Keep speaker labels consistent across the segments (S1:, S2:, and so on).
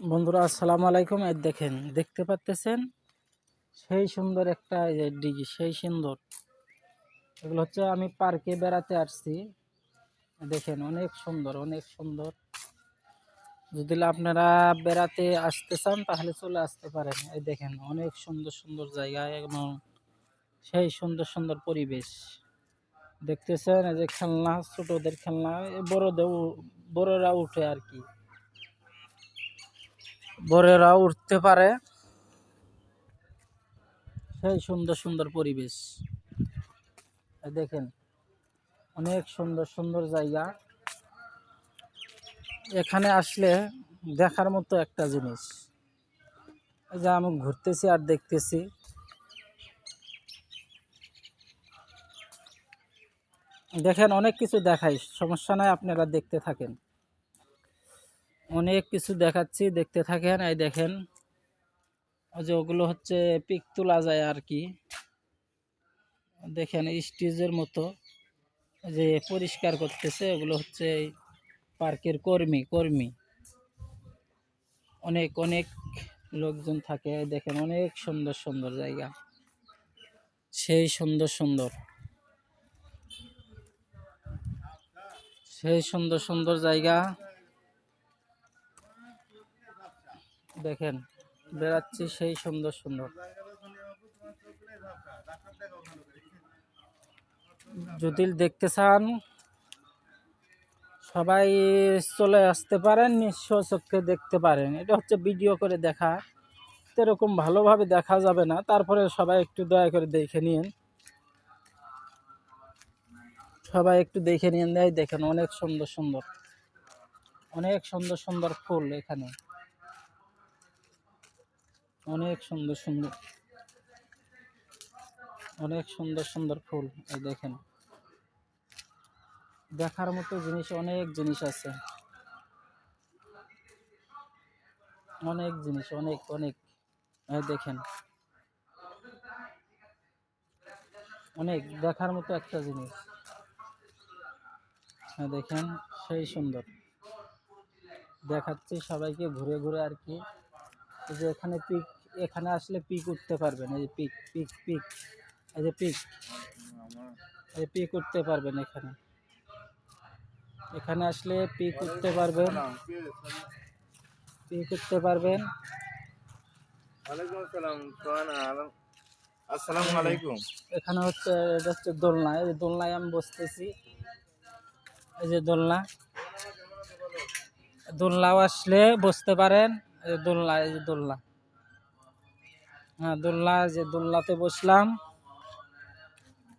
S1: বন্ধুরা, আসসালামু আলাইকুম। এই দেখেন, দেখতে পাচ্তেছেন? সেই সুন্দর একটা ডিগি, সেই সুন্দর। এগুলো হচ্ছে আমি পার্কে বেড়াতে আসছি। দেখেন, অনেক সুন্দর অনেক সুন্দর। যদি আপনারা বেড়াতে আসতে চান, তাহলে চলে আসতে পারেন। এই দেখেন, অনেক সুন্দর সুন্দর জায়গা এবং সেই সুন্দর সুন্দর পরিবেশ। দেখতেছেন? এই যে খেলনা, ছোটদের খেলনা বড়দের বড়রা উঠে আর কি। বড়েরা উঠতে পারে। সেই সুন্দর সুন্দর পরিবেশ। দেখেন, অনেক সুন্দর সুন্দর জায়গা। এখানে আসলে দেখার মতো একটা জিনিস। যে আমি ঘুরতেছি আর দেখতেছি। দেখেন, অনেক কিছু দেখাই, সমস্যা নাই, আপনারা দেখতে থাকেন। অনেক কিছু দেখাচ্ছি, দেখতে থাকেন, এই দেখেন। ওই যে ওগুলো হচ্ছে পিক তোলা যায় আর কি। দেখেন, স্টেজের মতো। যে পরিষ্কার করতেছে, ওগুলো হচ্ছে পার্কের কর্মী কর্মী। অনেক অনেক লোকজন থাকে দেখেন, অনেক সুন্দর সুন্দর জায়গা। সেই সুন্দর সুন্দর। সেই সুন্দর সুন্দর জায়গা। দেখেন, বেড়াচ্ছি সেই সুন্দর সুন্দর। যদি দেখতে চান, সবাই চলে আসতে পারেন, নিঃস্ব চোখে দেখতে পারেন। এটা হচ্ছে ভিডিও করে দেখা। এরকম ভালোভাবে দেখা যাবে না। তারপরে সবাই একটু দয়া করে দেখে নিন। সবাই একটু দেখে নিন। এই দেখেন, অনেক সুন্দর সুন্দর। অনেক সুন্দর সুন্দর ফুল এখানে। অনেক সুন্দর সুন্দর, অনেক সুন্দর সুন্দর ফুল, এই দেখেন। দেখার মতো জিনিস, অনেক জিনিস আছে। অনেক জিনিস, অনেক অনেক দেখেন। অনেক, দেখার মতো একটা জিনিস। হ্যাঁ দেখেন, সেই সুন্দর। দেখাচ্ছি সবাইকে ঘুরে ঘুরে আর কি। যে এখানে পিক এখানে আসলে পিক উঠতে পারবেন এই যে পিক পিক পিক এই যে পিক এই পিক উঠতে পারবেন এখানে। এখানে আসলে পিক উঠতে পারবেন পিক উঠতে পারবেন।
S2: আসসালাম আলাইকুম।
S1: এখানে হচ্ছে এটা হচ্ছে দোলনা এই যে দোলনায় আমি বসতেছি। এই যে দোলনা দোলনাও আসলে বসতে পারেন এই যে দোলনা এই যে দোলনা। হ্যাঁ দোলনা যে দোলনাতে বসলাম,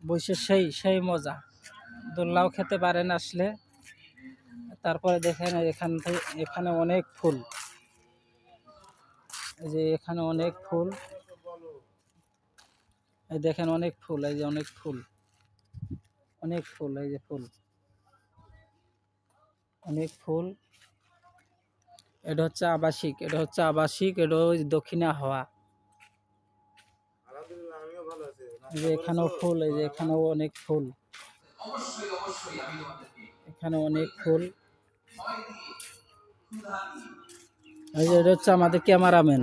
S1: বসে সেই সেই মজা। দোলনাও খেতে পারেন আসলে। তারপরে দেখেন এখান থেকে এখানে অনেক ফুল। এই যে এখানে অনেক ফুল। এই দেখেন অনেক ফুল, এই যে অনেক ফুল। অনেক ফুল, এই যে ফুল। অনেক ফুল। এটা হচ্ছে আবাসিক, এটা হচ্ছে আবাসিক, এটা ওই দক্ষিণা হাওয়া
S2: আলহামদুলিল্লাহ আমিও ভালো আছি
S1: এই যে এখানেও ফুল, এই যে এখানেও অনেক ফুল। এখানে অনেক ফুল। এই যে এটা হচ্ছে আমাদের ক্যামেরাম্যান।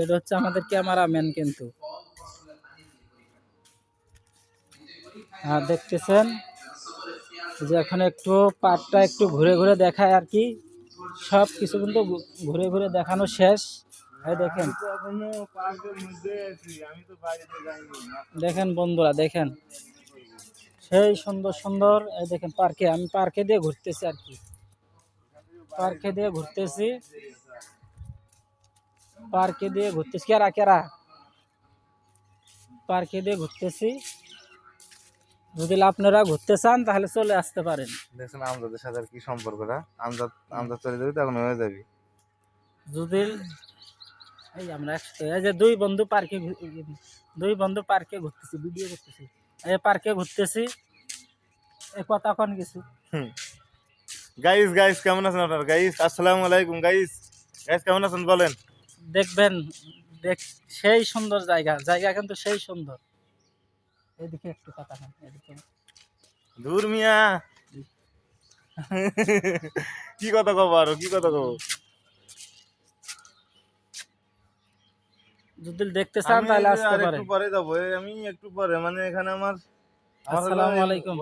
S1: এটা হচ্ছে আমাদের ক্যামেরাম্যান কিন্তু। হ্যাঁ দেখতেছেন যে এখন একটু পার্কটা একটু ঘুরে ঘুরে দেখায় আর কি। সব কিছু কিন্তু ঘুরে ঘুরে দেখানো শেষ। এই দেখেন।
S2: তো এখনও পার্কের মধ্যে আছি আমি তো বাড়িতে যাইনি
S1: দেখেন বন্ধুরা দেখেন। সেই সুন্দর সুন্দর এই দেখেন পার্কে আমি পার্কে দিয়ে ঘুরতেছি আর কি। পার্কে দিয়ে ঘুরতেছি। পার্কে দিয়ে ঘুরতেছি। কেরা কেরা? পার্কে দিয়ে ঘুরতেছি। যদি আপনারা ঘুরতে চান তাহলে চলে আসতে পারেন।
S2: দেখছেন আমজাদের সাথে আর কি সম্পর্কটা? আমজাদ আমজাদ চলে যাবি তখন হয়ে যাবি।
S1: যদি এই আমরা একসাথে এই যে দুই বন্ধু পার্কে দুই বন্ধু পার্কে ঘুরতেছি ভিডিও করতেছি। এই পার্কে ঘুরতেছি এই কথা কোন কিছু।
S2: গাইস গাইস কেমন আছেন আপনারা? গাইস আসসালামু আলাইকুম গাইস গাইস কেমন আছেন বলেন?
S1: দেখবেন দেখ সেই সুন্দর জায়গা জায়গা কিন্তু সেই সুন্দর। এদিকে একটু কথা খান এদিকে।
S2: দূর মিয়া। কি কথা কব আরও কি কথা কব?
S1: যদি দেখতে চান তাহলে আসতে পারেন
S2: একটু পরে যাব আমি একটু পরে মানে এখানে আমার
S1: আসসালামু আলাইকুম।